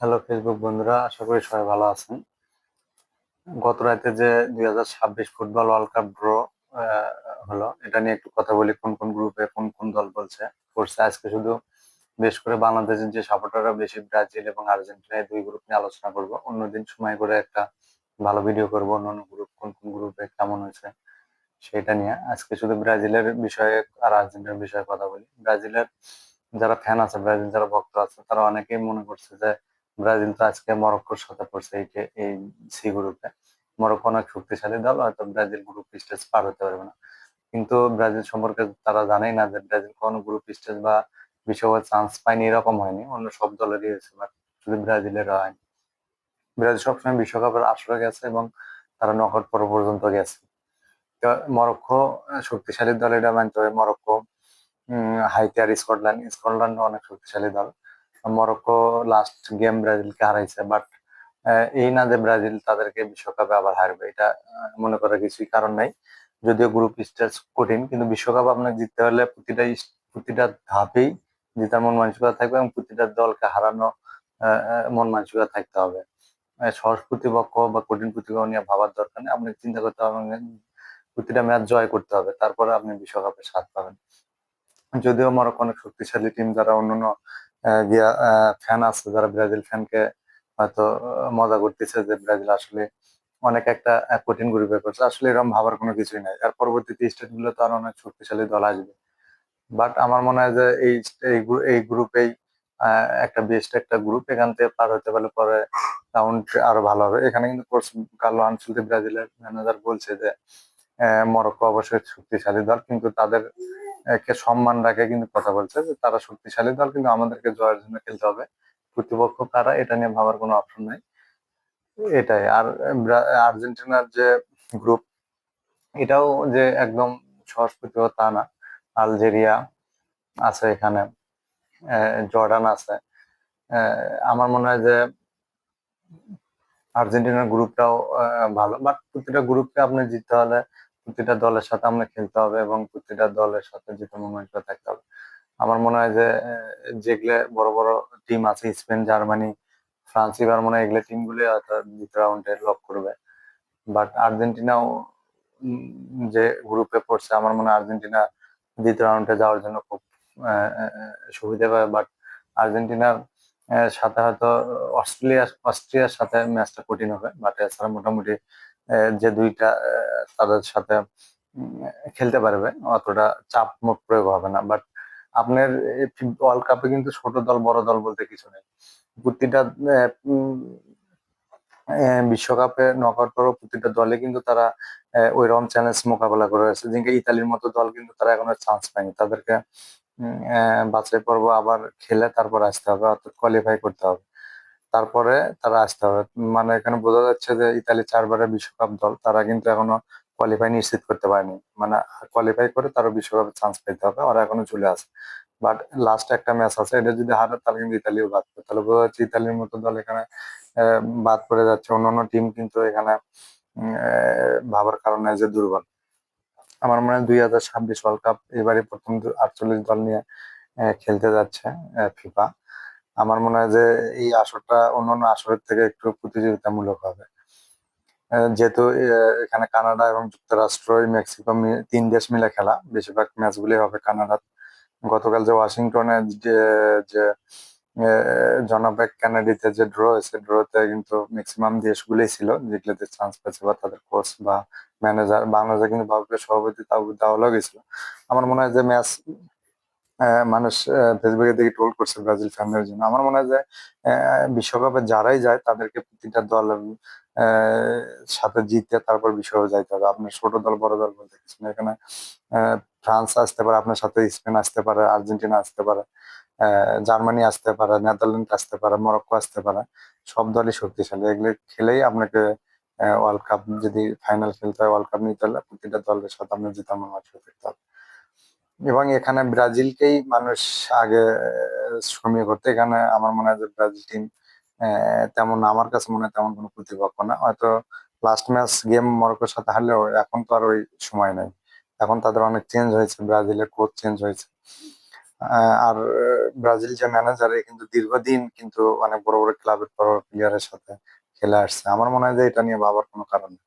Hello Facebook বন্ধুরা, আশা করি সবাই ভালো আছেন। গত রাতে যে দুই হাজার ছাব্বিশ ফুটবল ওয়ার্ল্ড কাপ ড্র হলো, এটা নিয়ে একটু কথা বলি, কোন কোন গ্রুপে কোন কোন দল বলছে। করছে, আজকে শুধু বেশ করে বাংলাদেশের যে সাপোর্টাররা বেশি, ব্রাজিল এবং আর্জেন্টিনা, এই দুই গ্রুপ নিয়ে আলোচনা করব। অন্যদিন সময় করে একটা ভালো ভিডিও করব, অন্য গ্রুপ কোন কোন গ্রুপে কেমন হয়েছে সেটা নিয়ে। আজকে শুধু ব্রাজিলের বিষয়ে আর আর্জেন্টিনার বিষয়ে কথা বলি। ব্রাজিলের যারা ফ্যান আছে ব্রাজিল যারা ভক্ত আছে, তারা অনেকেই মনে করছে যে ব্রাজিল তো আজকে মরক্কোর সাথে পড়ছে, এই যে, এই সি গ্রুপে মরক্কো অনেক শক্তিশালী দল, হয়তো ব্রাজিল গ্রুপ স্টেজ পার হতে পারবে না। কিন্তু ব্রাজিল সম্পর্কে তারা জানেই না যে ব্রাজিল কোন গ্রুপ স্টেজ বা বিশ্বকাপ চান্স পায়নি, এরকম হয়নি। অন্য সব দলেরই হয়েছে বাট শুধু ব্রাজিলের হয়নি। ব্রাজিল সবসময় বিশ্বকাপের আসরে গেছে এবং তারা নকআউট পর্ব পর্যন্ত গেছে। মরক্কো শক্তিশালী দল, এটা মানতে হবে। মরক্কো হাইতি আর স্কটল্যান্ড। স্কটল্যান্ড অনেক শক্তিশালী দল। মরক্কো লাস্ট গেম ব্রাজিলকে হারাইছে বাট এই না যে ব্রাজিল তাদেরকে বিশ্বকাপে আবার হারবে, এটা মনে করার কিছুই কারণ নাই। যদিও গ্রুপ স্টেজ কঠিন, কিন্তু বিশ্বকাপ আপনাকে জিততে হলে প্রতিটা প্রতিটা ধাপেই জেতার মন মানসিকতা থাকবে এবং প্রতিটা দলকে হারানো মন মানসিকতা থাকতে হবে। সহজ প্রতিপক্ষ বা কঠিন প্রতিপক্ষ নিয়ে ভাবার দরকার নেই, আপনাকে চিন্তা করতে হবে প্রতিটা ম্যাচ জয় করতে হবে, তারপরে আপনি বিশ্বকাপে স্বাদ পাবেন। যদিও মরক্কো অনেক শক্তিশালী টিম যারা অন্যান্য গিয়া ফ্যান আছে, যারা ব্রাজিল ফ্যানকে হয়তো মজা করতেছে যে ব্রাজিল আসলে অনেক একটা কঠিন গ্রুপে করছে আসলে এরকম ভাবার কোনো কিছুই নাই। আর পরবর্তীতে স্টেটগুলো তো আরও অনেক শক্তিশালী দল আসবে। বাট আমার মনে হয় যে এই এই গ্রুপেই একটা বেস্ট একটা গ্রুপ এখান থেকে পার হতে পারলে পরে রাউন্ড আরও ভালো হবে। এখানে কিন্তু কোর্স কার্লো আনসুলতে ব্রাজিলের ম্যানেজার বলছে যে মরক্কো অবশ্যই শক্তিশালী দল, কিন্তু তাদের কে সম্মান রাখে কিন্তু কথা বলছে যে তারা শক্তিশালী দল, কিন্তু আমাদেরকে জয়ের জন্য খেলতে হবে। প্রতিপক্ষ কারা, এটা নিয়ে ভাবার কোনো অপশন নাই। এটাই, আর আর্জেন্টিনার যে গ্রুপ এটাও যে একদম সহজ প্রতিপক্ষ তা না। আলজেরিয়া আছে এখানে জর্ডান আছে। আমার মনে হয় যে আর্জেন্টিনার গ্রুপটাও ভালো বাট প্রতিটা গ্রুপকে আপনি জিততে হলে প্রতিটা দলের সাথে আমরা খেলতে হবে এবং প্রতিটা দলের সাথে জিতে মোমেন্ট থাকতে হবে। আমার মনে হয় যে যেগুলো বড় বড় টিম আছে, স্পেন, জার্মানি, ফ্রান্স, এবার মনে হয় এগুলো টিমগুলো হয়তো দ্বিতীয় রাউন্ডে লক করবে। বাট আর্জেন্টিনাও যে গ্রুপে পড়ছে, আমার মনে হয় আর্জেন্টিনা দ্বিতীয় রাউন্ডে যাওয়ার জন্য খুব সুবিধা পাবে। বাট আর্জেন্টিনার সাথে হয়তো অস্ট্রেলিয়া, অস্ট্রিয়ার সাথে ম্যাচটা কঠিন হবে। বাট এছাড়া মোটামুটি যে দুইটা তাদের সাথে খেলতে পারবে, অতটা চাপ মুখ প্রয়োগ হবে না। বাট আপনার ওয়ার্ল্ড কাপে কিন্তু ছোট দল, বড় দল বলতে কিছু নেই। প্রতিটা বিশ্বকাপে নকআউট পর্ব প্রতিটা দলে কিন্তু তারা ওই রকম চ্যালেঞ্জ মোকাবেলা করে আছে। যেদিকে ইতালির মতো দল কিন্তু তারা এখনও চান্স পায়নি। তাদেরকে বাছাই পর্ব আবার খেলে তারপর আসতে হবে, অর্থাৎ কোয়ালিফাই করতে হবে। তারপরে তারা আসতে হবে। মানে এখানে বোঝা যাচ্ছে যে ইতালি চারবারের বিশ্বকাপ দল, তারা কিন্তু এখনও কোয়ালিফাই নিশ্চিত করতে পারেনি। মানে কোয়ালিফাই করে তারা বিশ্বকাপে চান্স পেতে হবে, ওরা এখনও চলে আসে বাট লাস্ট একটা ম্যাচ আছে, এটা যদি হারে তাহলে কিন্তু ইতালিও বাদ পড়ে। তাহলে বোঝা যাচ্ছে ইতালির মতো দল এখানে বাদ পড়ে যাচ্ছে। অন্যান্য টিম কিন্তু এখানে ভাবার কারণে যে দুর্বল। আমার মনে হয় দুই হাজার ছাব্বিশ ওয়ার্ল্ড কাপ এবারে প্রথম আটচল্লিশ দল নিয়ে খেলতে যাচ্ছে ফিফা আমার মনে হয় যে এই আসরটা অন্যান্য আসরের থেকে একটু প্রতিযোগিতামূলক হবে। যেহেতু এখানে কানাডা এবং যুক্তরাষ্ট্র মেক্সিকো তিন দেশ মিলে খেলা। বেশিরভাগ ম্যাচগুলি হবে কানাডা গতকাল যে ওয়াশিংটনে যে জনবেক ক্যানাডিতে যে ড্র হয়েছে ড্রতে কিন্তু ম্যাক্সিমাম দেশগুলোই ছিল যেগুলোতে চান্স পেয়েছে বা তাদের কোচ বা ম্যানেজার বাংলাদেশে কিন্তু সভাপতি তাও গেছিল। আমার মনে হয় যে ম্যাচ মানুষ ফেসবুকে দেখে টোল করছে ব্রাজিল ফ্যানদের জন্য। আমার মনে হয় যে বিশ্বকাপে যারাই যায়, তাদেরকে প্রতিটা দল সাথে জিততে তারপর বিশ্বকাপে যাইতে হবে। আপনার ছোট দল, বড় দল বলতে কিছু এখানে ফ্রান্স আসতে পারে, আপনার সাথে স্পেন আসতে পারে, আর্জেন্টিনা আসতে পারে জার্মানি আসতে পারে নেদারল্যান্ড আসতে পারে, মরক্কো আসতে পারে। সব দলই শক্তিশালী। এগুলো খেলেই আপনাকে ওয়ার্ল্ড কাপ যদি ফাইনাল খেলতে হয় ওয়ার্ল্ড কাপ নিতে হলে প্রতিটা দলের সাথে আপনার জিতার মাঠ করতে হবে। এবং এখানে ব্রাজিলকেই মানুষ আগে, সমীহ করতে। এখানে আমার মনে হয় যে ব্রাজিল টিম তেমন, আমার কাছে মনে হয় তেমন কোনো প্রতিপক্ষ না। হয়তো লাস্ট ম্যাচ গেম মরক্কোর সাথে হারলেও এখন তো আর ওই সময় নেই। এখন তাদের অনেক চেঞ্জ হয়েছে, ব্রাজিলের কোচ চেঞ্জ হয়েছে। আর, ব্রাজিল যে ম্যানেজার কিন্তু দীর্ঘদিন কিন্তু অনেক বড় বড় ক্লাবের বড় প্লেয়ারের সাথে খেলে আসছে। আমার মনে হয় যে এটা নিয়ে ভাবার কোনো কারণ নেই।